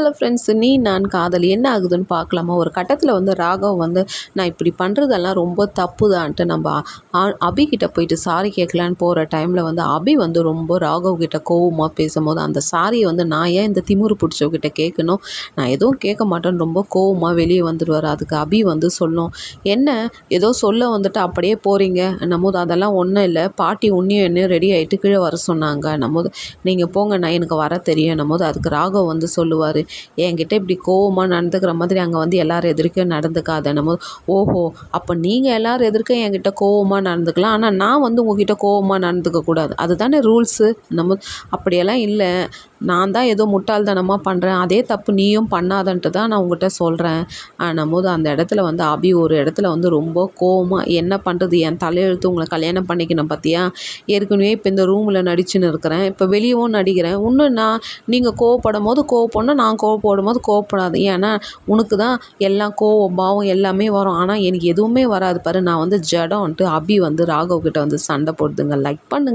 Hello friends நீ நான் காதல் என்ன ஆகுதுன்னு பார்க்கலாமா? ஒரு கட்டத்தில் வந்து ராகவ் வந்து நான் இப்படி பண்ணுறதெல்லாம் ரொம்ப தப்பு தான்ட்டு நம்ம ஆ- அபி கிட்ட போயிட்டு சாரி கேட்கலான்னு போகிற டைமில் வந்து அபி வந்து ரொம்ப ராகவ் கிட்ட கோவமாக பேசும்போது அந்த சாரியை வந்து நான் ஏன் இந்த திமுரு பிடிச்சவகிட்ட கேட்கணும்? நான் எதுவும் கேட்க மாட்டேன்னு ரொம்ப கோவமாக வெளியே வந்துடுவார் அதுக்கு அபி வந்து சொல்லும் என்ன? ஏதோ சொல்ல வந்துட்டு அப்படியே போகிறீங்க நம்மோது அதெல்லாம் ஒன்றும் இல்லை. பாட்டி உன்னியும் என்ன ரெடி ஆகிட்டு கீழே வர சொன்னாங்க. நம்மோது நீங்கள் போங்க நான் எனக்கு வர தெரியும். நம்மோது அதுக்கு ராகவ் வந்து சொல்லுவார் என்கிட்ட இப்படி கோவமாக நடந்துக்கிற மாதிரி அங்கே வந்து எல்லாரும் எதிர்க்கும் நடந்துக்காத. என்னமோ ஓஹோ அப்போ நீங்கள் எல்லோரும் எதிர்க்க என்கிட்ட கோவமாக நடந்துக்கலாம். ஆனால் நான் வந்து உங்ககிட்ட கோவமாக நடந்துக்கக்கூடாது. அதுதானே ரூல்ஸு நம்ம அப்படியெல்லாம் இல்லை. நான் தான் ஏதோ முட்டாள்தனமாக பண்ணுறேன் அதே தப்பு நீயும் பண்ணாதன்ட்டு தான் நான் உங்ககிட்ட சொல்கிறேன் போது அந்த இடத்துல வந்து அபி ஒரு இடத்துல வந்து ரொம்ப கோவமாக என்ன பண்ணுறது என் தலையெழுத்து உங்களை கல்யாணம் பண்ணிக்கணும் பார்த்தியா ஏற்கனவே இப்போ இந்த ரூமில் நடிச்சுன்னு இருக்கிறேன். இப்போ வெளியவும் நடிக்கிறேன். இன்னும் நான் நீங்கள் கோவப்படும் போது கோவப்படணும். நான் கோவப்படும் போது கோவப்படாது. ஏன்னா உனக்கு தான் எல்லாம் கோவம் பாவம் எல்லாமே வரும். ஆனால் எனக்கு எதுவுமே வராது பாரு. நான் வந்து ஜடம்ன்ட்டு அபி வந்து ராகவ் கிட்ட வந்து சண்டை போடுதுங்க. லைக் பண்ணுங்க.